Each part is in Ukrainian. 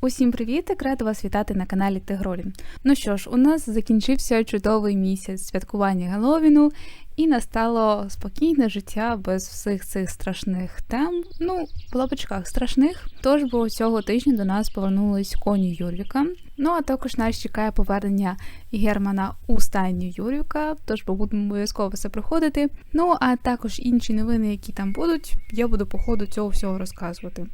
Усім привіт! Рада вас вітати на каналі Тигролі. Ну що ж, у нас закінчився чудовий місяць святкування Геловіну, і настало спокійне життя без всіх цих страшних тем. Ну, в лапочках страшних. Тож бо цього тижня до нас повернулись коні Юрвіка. Ну а також нас чекає повернення Германа у стайню Юрвіка, тож будемо обов'язково все проходити. Ну а також інші новини, які там будуть, я буду по ходу цього всього розказувати.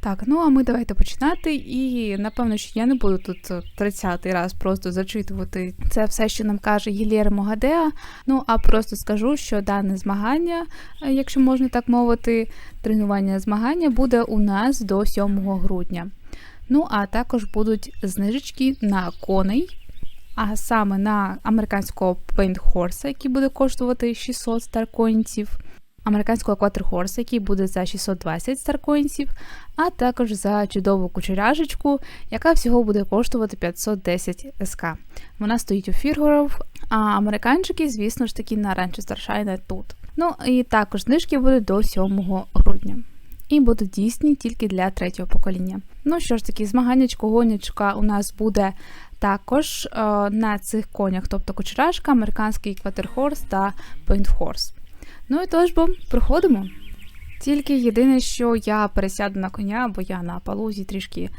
Так, ну а ми давайте починати. І напевно, що я не буду тут 30-й раз просто зачитувати це все, що нам каже Гілєрмо Гадеа. Ну а просто скажу, що дане змагання, е, якщо можна так мовити, тренування змагання буде у нас до 7 грудня. Ну, а також будуть знижечки на коней. А саме на американського Paint Horse, який буде коштувати 600 старкоїнців, американського Quater який буде за 620 старкоїнців, а також за чудову кучеряжечку, яка всього буде коштувати 510 СК. Вона стоїть у Фіргоров, а американчики, звісно ж таки, на ранчо Старшайна тут. Ну і також знижки будуть до 7 грудня. І будуть дійсні тільки для третього покоління. Ну що ж таки, змаганнячко гонячка у нас буде також е, на цих конях, тобто кучерашка, американський кватерхорс та пейнтхорс. Ну і тож бо проходимо. Тільки єдине, що я пересяду на коня, бо я на палузі трішки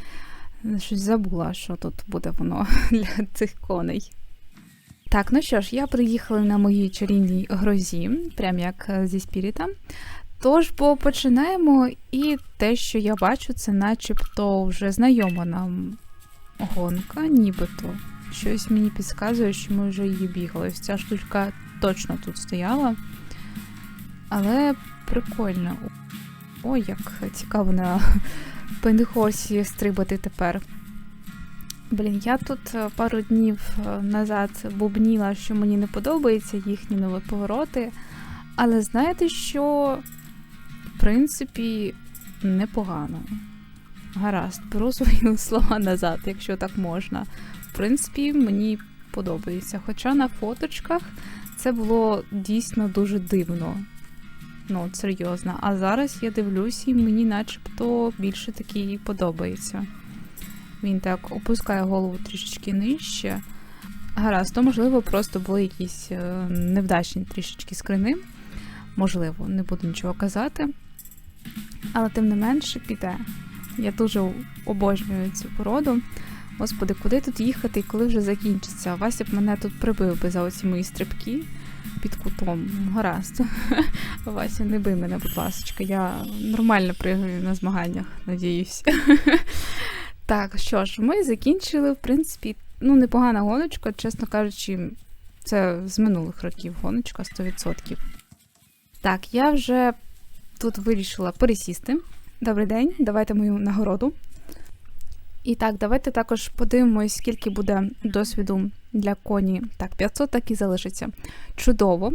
е, щось забула, що тут буде воно для цих коней. Так, ну що ж, я приїхала на моїй чарівній грозі, прям як е, зі спіріта. Тож, бо починаємо, і те, що я бачу, це начебто вже знайома нам гонка, нібито. Щось мені підказує, що ми вже її бігали. Ось ця штучка точно тут стояла. Але прикольно. Ой, як цікаво на пендехосі стрибати тепер. Блін, я тут е, пару днів е, назад бубніла, що мені не подобаються їхні нові повороти. Але знаєте, що, в принципі, непогано. Гаразд, беру свої слова назад, якщо так можна. В принципі, мені подобається. Хоча на фоточках це було дійсно дуже дивно. Ну, от серйозно. А зараз я дивлюсь, і мені начебто більше такий подобається. Він так опускає голову трішечки нижче. Гаразд, то, можливо, просто були якісь е, невдачні трішечки скрини. Можливо, не буду нічого казати. Але тим не менше піде. Я дуже обожнюю цю породу. Господи, куди тут їхати і коли вже закінчиться? Вася б мене тут прибив би за оці мої стрибки під кутом. Гаразд. Вася, не бий мене, будь ласка, я нормально пригаю на змаганнях, надіюсь. Так, що ж, ми закінчили, в принципі, ну, непогана гоночка, чесно кажучи, це з минулих років гоночка 100%. Так, я вже тут вирішила пересісти. Добрий день, давайте мою нагороду. І так, давайте також подивимось, скільки буде досвіду для коні. Так, 500 так і залишиться. Чудово.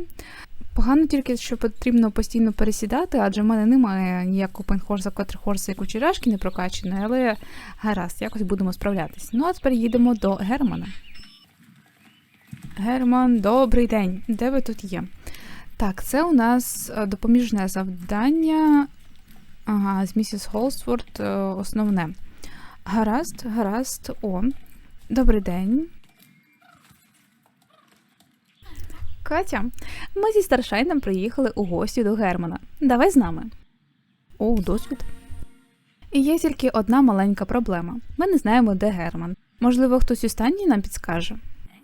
Погано тільки, що потрібно постійно пересідати, адже в мене немає ніякого пенхорса, котрихорса, як у черешки не прокачаної, але гаразд, якось будемо справлятись. Ну, а тепер їдемо до Германа. Герман, добрий день! Де ви тут є? Так, це у нас е, допоміжне завдання. Ага, з місіс Холсворд е, основне. Гаразд, гаразд, о. Добрий день. Катя, ми зі старшайном приїхали у гості до Германа. Давай з нами. О, досвід. І є тільки одна маленька проблема. Ми не знаємо, де Герман. Можливо, хтось останній нам підскаже.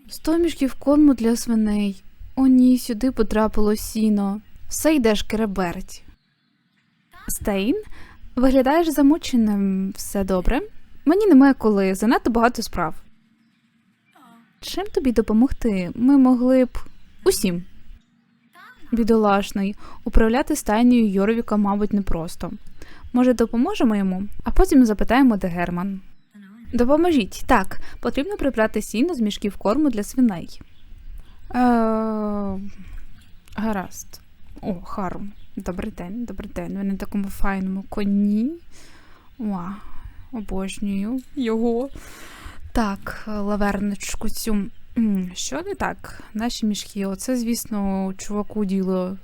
Сто мішків корму для свиней. О, ні, сюди потрапило сіно. Все йдеш кереберть. Стейн, виглядаєш замученим, все добре? Мені немає коли, занадто багато справ. Чим тобі допомогти? Ми могли б усім. Бідолашний, управляти стайнею Йоровіка, мабуть, непросто. Може, допоможемо йому, а потім запитаємо, де Герман. Допоможіть. Так, потрібно прибрати сіно з мішків корму для свиней. Е... Гаразд. О, Хару. Добрий день, добрий день. Ви на такому файному коні. Вау. Обожнюю його. Так, лаверничку цю Що не так? Наші мішки. Оце, звісно, чуваку діло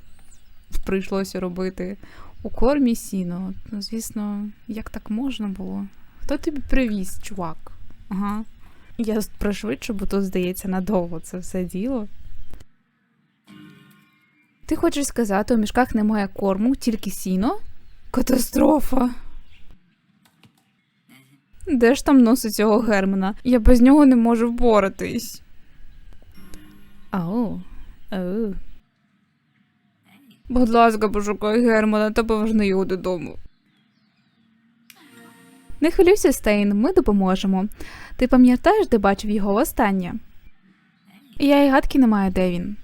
прийшлося робити. У кормі сіно. Ну, звісно, як так можна було? Хто тобі привіз, чувак? Ага. Я пришвидшу, бо тут, здається, надовго це все діло. Ти хочеш сказати, у мішках немає корму, тільки сіно? Катастрофа. Де ж там носить цього Германа? Я без нього не можу впоратись. Ау. Ау. Будь ласка, пошукай Германа та поверни його додому. Не хвилюйся, Стейн, ми допоможемо. Ти пам'ятаєш, де бачив його востаннє? Я і гадки не маю, де він.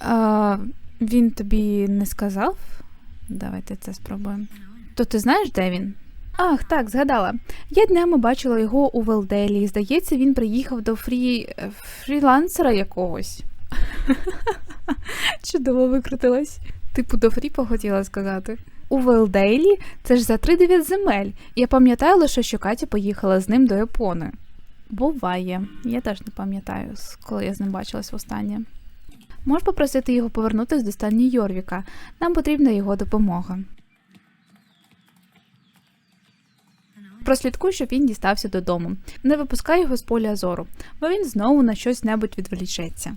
А, він тобі не сказав? Давайте це спробуємо. То ти знаєш, де він? Ах, так, згадала. Я днями бачила його у Велделі. Здається, він приїхав до фрі... фрілансера якогось. Чудово викрутилась. Типу до фріпа хотіла сказати. У Велдейлі це ж за 3-9 земель. Я пам'ятаю лише, що Катя поїхала з ним до Япони. Буває. Я теж не пам'ятаю, коли я з ним бачилась востаннє. Можеш попросити його повернутися до стані Йорвіка. Нам потрібна його допомога. Прослідкуй, щоб він дістався додому. Не випускай його з поля зору, бо він знову на щось небудь відволічеться.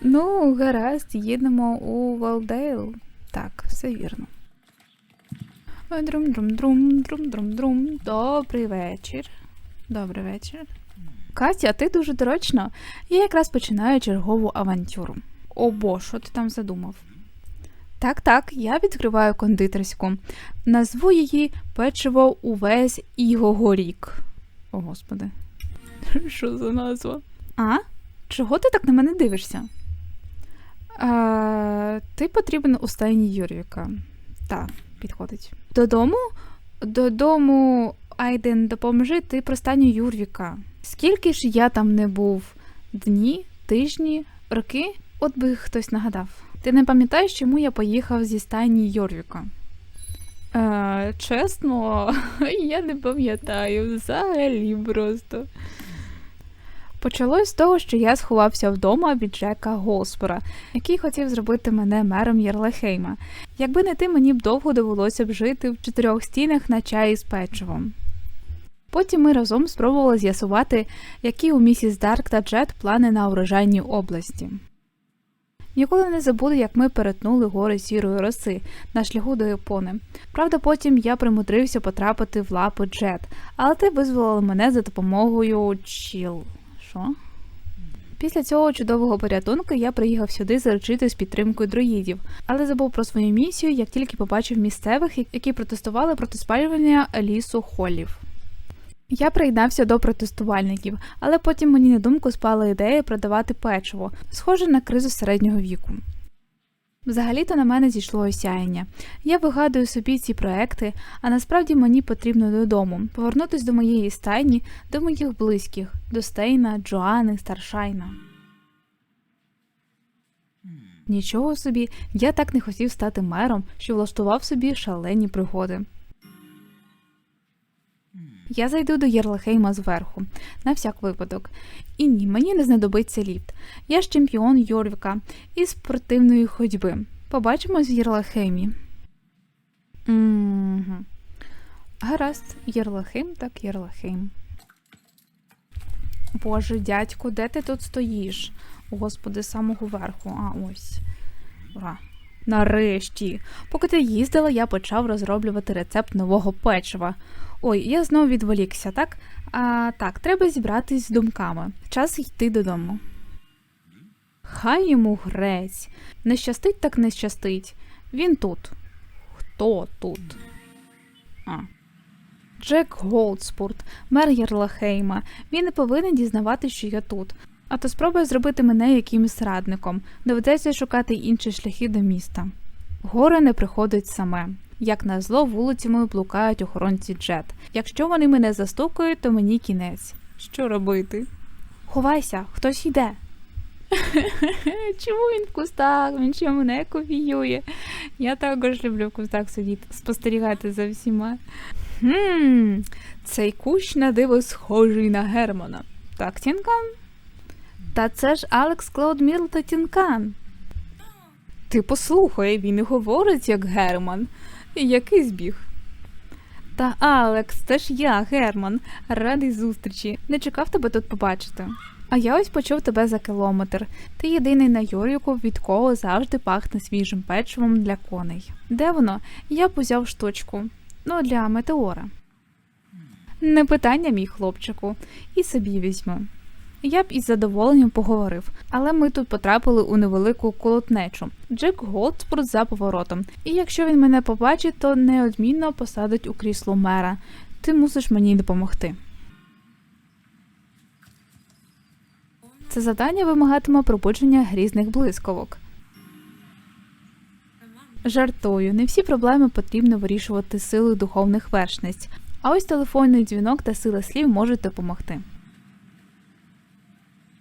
Ну, гаразд, їдемо у Валдейл. Так, все вірно. Друм-друм-друм, друм-друм-друм. Добрий вечір. Добрий вечір. Катя, ти дуже доречно. Я якраз починаю чергову авантюру. О, бо, що ти там задумав? Так, так, я відкриваю кондитерську. Назву її печиво увесь Ігогорік. О, господи. Що за назва? А? Чого ти так на мене дивишся? А, ти потрібен у стайні Юріка. Так, підходить. Додому? Додому, Айден, допоможи ти про стайню Юрвіка. Скільки ж я там не був? Дні, тижні, роки? От би хтось нагадав. Ти не пам'ятаєш, чому я поїхав зі стайні Йорвіка? Е, чесно, я не пам'ятаю взагалі просто. Почалось з того, що я сховався вдома від Джека Голспора, який хотів зробити мене мером Єрлехейма. Якби не ти, мені б довго довелося б жити в чотирьох стінах на чаї з печивом. Потім ми разом спробували з'ясувати, які у місіс Дарк та Джет плани на урожайній області. Ніколи не забуду, як ми перетнули гори сірої роси на шляху до Япони. Правда, потім я примудрився потрапити в лапи Джет, але ти визволила мене за допомогою Чіл. Що? Після цього чудового порятунку я приїхав сюди заручити з підтримкою друїдів, але забув про свою місію, як тільки побачив місцевих, які протестували проти спалювання лісу холів. Я приєднався до протестувальників, але потім мені на думку спала ідея продавати печиво, схоже на кризу середнього віку. Взагалі-то на мене зійшло осяяння. Я вигадую собі ці проекти, а насправді мені потрібно додому, повернутися до моєї стайні, до моїх близьких, до Стейна, Джоани, Старшайна. Нічого собі, я так не хотів стати мером, що влаштував собі шалені пригоди. Я зайду до Єрлахейма зверху, на всяк випадок. І ні, мені не знадобиться ліфт. Я ж чемпіон Йорвіка із спортивної ходьби. Побачимось в Єрлахеймі. Угу. Гаразд, Єрлахейм так Єрлахейм. Боже, дядько, де ти тут стоїш? Господи, з самого верху. А ось. Ура. Нарешті. Поки ти їздила, я почав розроблювати рецепт нового печива. Ой, я знову відволікся, так? А, так, треба зібратись з думками. Час йти додому. Хай йому грець. Не щастить, так не щастить. Він тут. Хто тут? А. Джек Голдспурт, мер Єрлахейма. Він не повинен дізнавати, що я тут. А то спробує зробити мене якимось радником. Доведеться шукати інші шляхи до міста. Горе не приходить саме. Як назло, вулицями блукають охоронці Джет. Якщо вони мене застукають, то мені кінець. Що робити? Ховайся, хтось йде. Чому він в кустах? Він що мене копіює? Я також люблю в кустах сидіти, спостерігати за всіма. Хм, цей кущ на диво схожий на Германа. Так, Тінкан? Та це ж Алекс Клауд Міл та Тінкан. Ти послухай, він і говорить як Герман. Який збіг? Та Алекс, це ж я, Герман. Радий зустрічі. Не чекав тебе тут побачити. А я ось почув тебе за кілометр. Ти єдиний на Йоріку, від кого завжди пахне свіжим печивом для коней. Де воно? Я б узяв штучку. Ну, для метеора. Не питання, мій хлопчику, і собі візьму. Я б із задоволенням поговорив, але ми тут потрапили у невелику колотнечу. Джек Голдспорт за поворотом, і якщо він мене побачить, то неодмінно посадить у крісло мера. Ти мусиш мені допомогти. Це завдання вимагатиме пробудження грізних блискавок. Жартую, не всі проблеми потрібно вирішувати силою духовних вершниць, а ось телефонний дзвінок та сила слів можуть допомогти.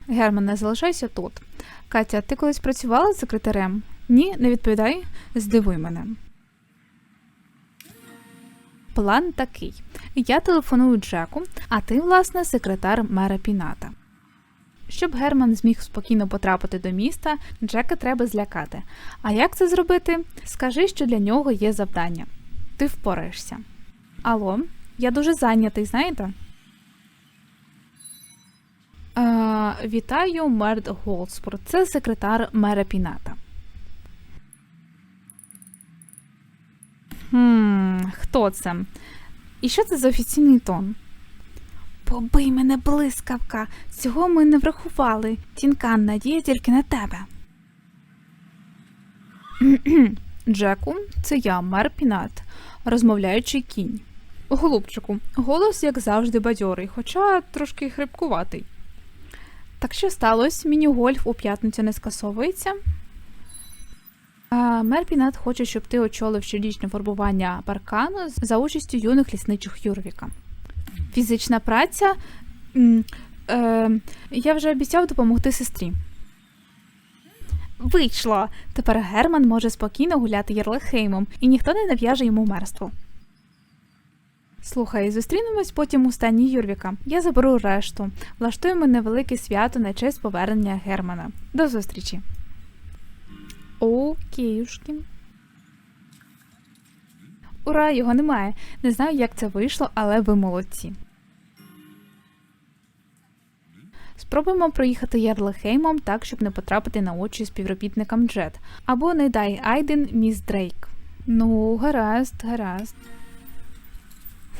Герман, не залишайся тут. Катя, ти колись працювала з секретарем? Ні, не відповідай, здивуй мене. План такий: я телефоную Джеку, а ти, власне, секретар мера Піната. Щоб Герман зміг спокійно потрапити до міста, Джека треба злякати. А як це зробити? Скажи, що для нього є завдання. Ти впораєшся. Алло, я дуже зайнятий, знаєте? Вітаю, Мерт Голдспорт. Це секретар мера Піната. Хм, хто це? І що це за офіційний тон? Побий мене блискавка. Цього ми не врахували. Тінкан надія тільки на тебе. Джеку, це я, мер Пінат, розмовляючий кінь. Голубчику, голос, як завжди, бадьорий, хоча трошки хрипкуватий. Так що сталося? Міні-гольф у п'ятницю не скасовується. Мер Пінат хоче, щоб ти очолив щорічне фарбування паркану за участю юних лісничих Юрвіка. Фізична праця. Е, я вже обіцяв допомогти сестрі. Вийшло! Тепер Герман може спокійно гуляти Єрлихеймом, і ніхто не нав'яже йому мерство. Слухай, зустрінемось потім у стані Юрвіка. Я заберу решту. Влаштуємо невелике свято на честь повернення Германа. До зустрічі. О, Окейушки. Ура, його немає. Не знаю, як це вийшло, але ви молодці. Спробуємо проїхати Ярлихеймом так, щоб не потрапити на очі співробітникам Джет. Або не дай Айден міс Дрейк. Ну, гаразд, гаразд.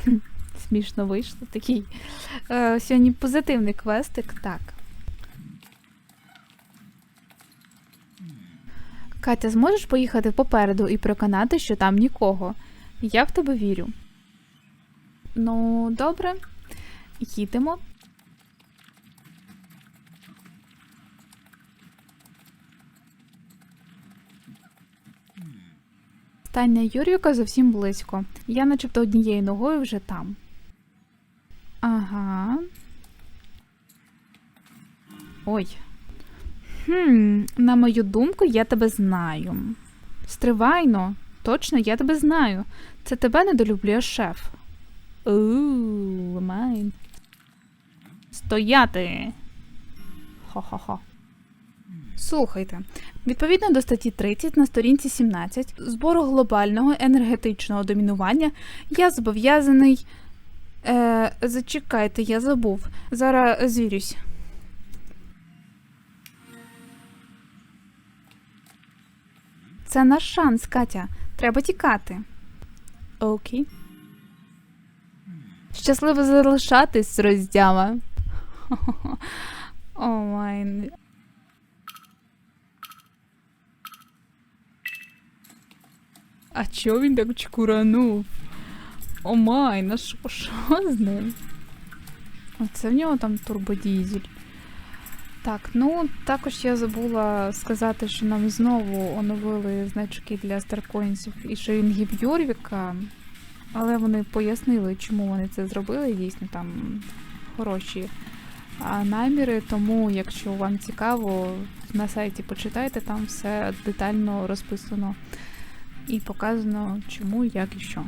Смішно вийшло такий. Е, сьогодні позитивний квестик, так. Катя, зможеш поїхати попереду і переконати, що там нікого? Я в тебе вірю. Ну, добре. Їдемо. Стання Юріка зовсім близько. Я начебто однією ногою вже там. Ага. Ой. Хм, на мою думку, я тебе знаю. Стривайно. Точно, я тебе знаю. Це тебе недолюблює шеф. Ууу, майн. Стояти. Хо-хо-хо. Слухайте, відповідно до статті 30 на сторінці 17 збору глобального енергетичного домінування я зобов'язаний. Е, зачекайте, я забув. Зараз звірюсь. Це наш шанс, Катя. Треба тікати. Окей. Щасливо залишатись, роздява. О, майн. А чо він так чкуранув? О май, на що, з ним? Оце в нього там турбодізель. Так, ну також я забула сказати, що нам знову оновили значки для старкоїнсів і шерінгів Йорвіка, але вони пояснили, чому вони це зробили. Дійсно, там хороші наміри. Тому, якщо вам цікаво, на сайті почитайте, там все детально розписано і показано, чому, як і що.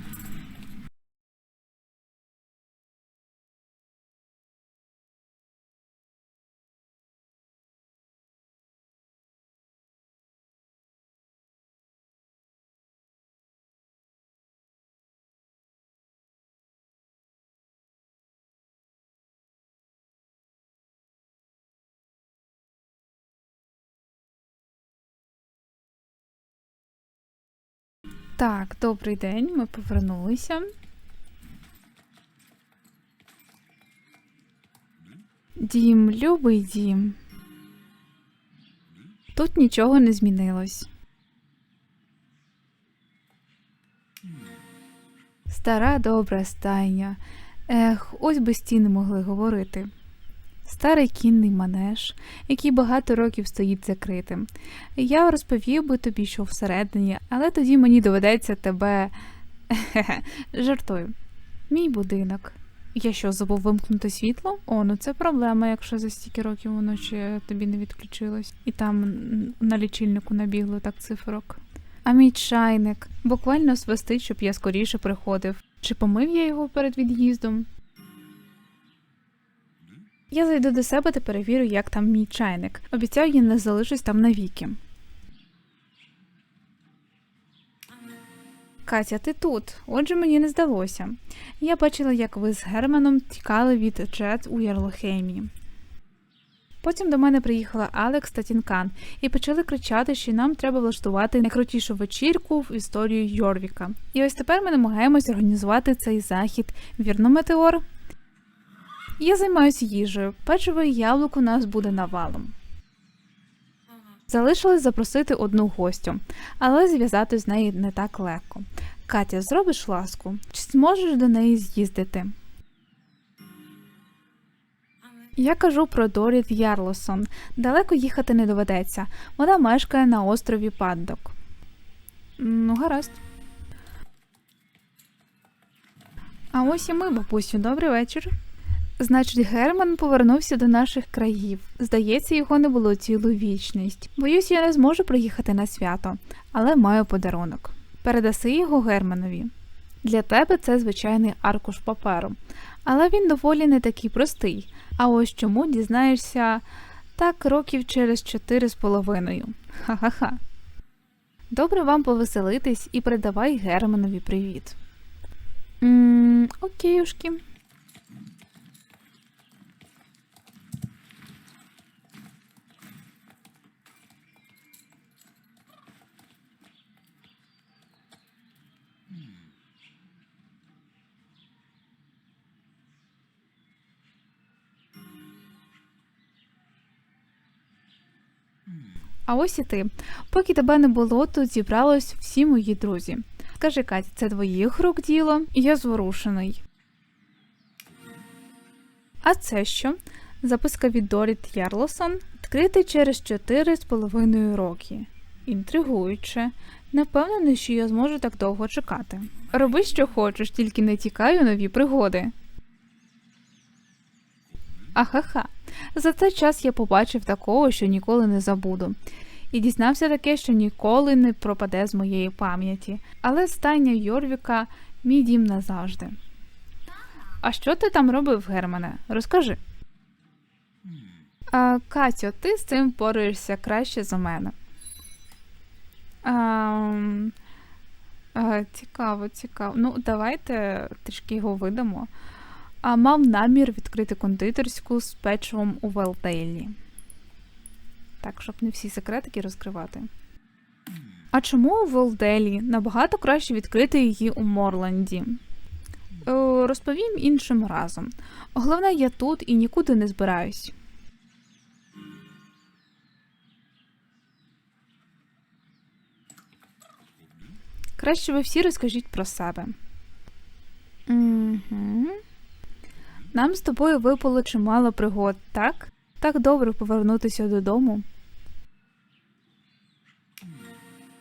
Так, добрий день, ми повернулися. Дім, любий дім. Тут нічого не змінилось. Стара добра стайня. Ех, ось би стіни могли говорити. Старий кінний манеж, який багато років стоїть закритим. Я розповів би тобі, що всередині, але тоді мені доведеться тебе. Жартую. Мій будинок. Я що, забув вимкнути світло? О, ну це проблема, якщо за стільки років воно ще тобі не відключилось. І там на лічильнику набігло так цифрок. А мій чайник буквально свистить, щоб я скоріше приходив. Чи помив я його перед від'їздом? Я зайду до себе та перевірю, як там мій чайник. Обіцяю, я не залишусь там навіки. Катя, ти тут. Отже, мені не здалося. Я бачила, як ви з Германом тікали від Джет у Ярлохемії. Потім до мене приїхала Алекс та Тінкан і почали кричати, що нам треба влаштувати найкрутішу вечірку в історію Йорвіка. І ось тепер ми намагаємось організувати цей захід. Вірно, Метеор? Я займаюся їжею. Печиво і яблук у нас буде навалом. Залишилось запросити одну гостю, але зв'язати з нею не так легко. Катя, зробиш ласку? Чи зможеш до неї з'їздити? Я кажу про Доріт Ярлосон. Далеко їхати не доведеться. Вона мешкає на острові Паддок. Ну, гаразд. А ось і ми, бабусю, добрий вечір. Значить, Герман повернувся до наших країв. Здається, його не було цілу вічність. Боюсь, я не зможу приїхати на свято, але маю подарунок. Передаси його Германові. Для тебе це звичайний аркуш паперу, але він доволі не такий простий. А ось чому дізнаєшся так років через чотири з половиною. Ха-ха-ха. Добре вам повеселитись і передавай Германові привіт. М, Окейушки. А ось і ти. Поки тебе не було, тут зібралось всі мої друзі. Скажи, Катя, це твоїх рук діло? Я зворушений. А це що? Записка від Доріт Ярлосон, відкритий через чотири з половиною роки. Інтригуюче. Не впевнений, що я зможу так довго чекати. Роби, що хочеш, тільки не тікай у нові пригоди. Ахаха. За цей час я побачив такого, що ніколи не забуду. І дізнався таке, що ніколи не пропаде з моєї пам'яті. Але стайня Йорвіка мій дім назавжди. А що ти там робив, Германе? Розкажи. А, Катю, ти з цим впораєшся краще за мене. А, а, цікаво, цікаво. Ну, давайте трішки його видамо. А мав намір відкрити кондитерську з печивом у Велдейлі. Так, щоб не всі секретики розкривати. А чому у Велделі набагато краще відкрити її у Морланді? Е, розповім іншим разом. Головне, я тут і нікуди не збираюсь. Краще ви всі розкажіть про себе. Угу. Нам з тобою випало чимало пригод, так? Так добре повернутися додому.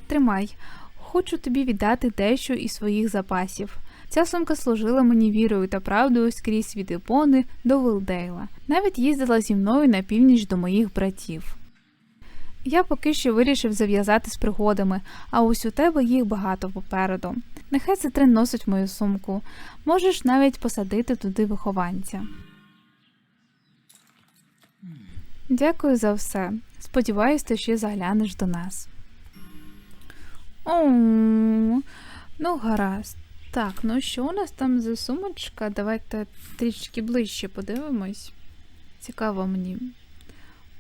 Тримай, хочу тобі віддати дещо із своїх запасів. Ця сумка служила мені вірою та правдою скрізь від Іпони до Вилдейла. Навіть їздила зі мною на північ до моїх братів. Я поки що вирішив зав'язати з пригодами, а ось у тебе їх багато попереду. Нехай цитрин носить мою сумку. Можеш навіть посадити туди вихованця. Дякую за все. Сподіваюсь, ти ще заглянеш до нас. О, ну гаразд. Так, ну що у нас там за сумочка? Давайте трішки ближче подивимось. Цікаво мені.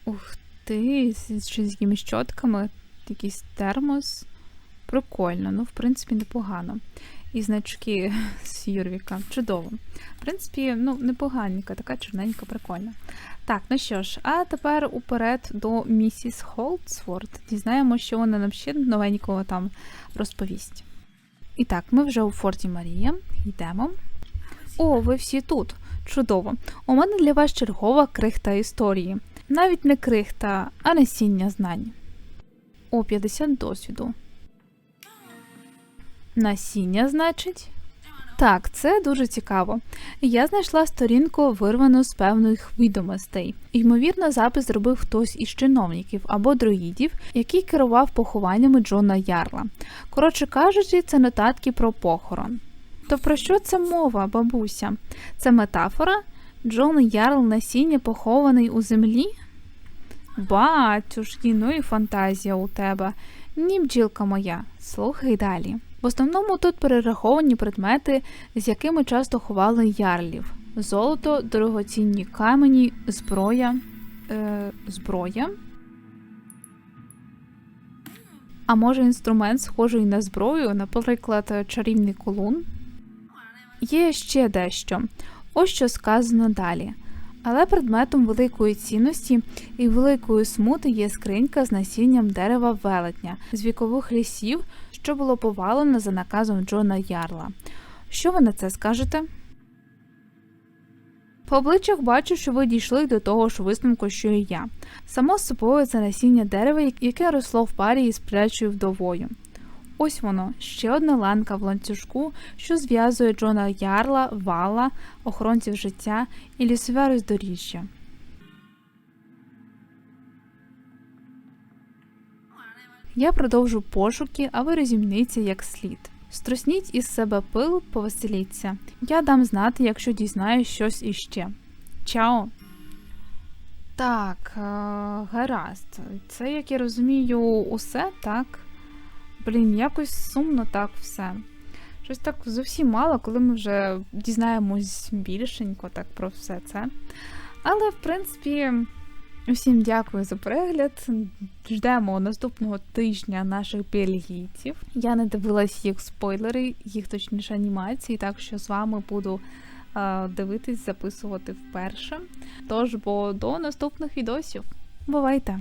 Ух ти, з, якимись щотками, якийсь термос, Прикольно, ну, в принципі, непогано. І значки з Юрвіка. Чудово. В принципі, ну, непоганенька, така чорненька, прикольна. Так, ну що ж, а тепер уперед до місіс Холдсворт. Дізнаємо, що вона нам ще новенького там розповість. І так, ми вже у Форті Марія. Йдемо. О, ви всі тут. Чудово. У мене для вас чергова крихта історії. Навіть не крихта, а насіння знань. О, 50 досвіду. Насіння, значить? Так, це дуже цікаво. Я знайшла сторінку, вирвану з певних відомостей. Ймовірно, запис зробив хтось із чиновників або друїдів, який керував похованнями Джона Ярла. Коротше кажучи, це нотатки про похорон. То про що це мова, бабуся? Це метафора? Джон Ярл насіння похований у землі? Батюшки, ну і фантазія у тебе. Ні, бджілка моя, слухай далі. В основному тут перераховані предмети, з якими часто ховали ярлів: золото, дорогоцінні камені, зброя. Е, зброя. А може інструмент, схожий на зброю, наприклад, чарівний колун. Є ще дещо. Ось що сказано далі. Але предметом великої цінності і великої смути є скринька з насінням дерева велетня з вікових лісів, що було повалено за наказом Джона Ярла. Що ви на це скажете? По обличчях бачу, що ви дійшли до того ж висновку, що і я. Само собою це насіння дерева, яке росло в парі із сплячою вдовою. Ось воно, ще одна ланка в ланцюжку, що зв'язує Джона Ярла, вала, охоронців життя і лісове роздоріжжя. Я продовжу пошуки, а ви розімніться як слід. Струсніть із себе пил, повеселіться. Я дам знати, якщо дізнаюсь щось іще. Чао! Так, е, гаразд. Це, як я розумію, усе так. Блін, якось сумно так все. Щось так зовсім мало, коли ми вже дізнаємось більшенько так про все це. Але, в принципі, усім дякую за перегляд. Ждемо наступного тижня наших бельгійців. Я не дивилась їх спойлери, їх точніше анімації, так що з вами буду е, дивитись, записувати вперше. Тож, бо до наступних відосів. Бувайте!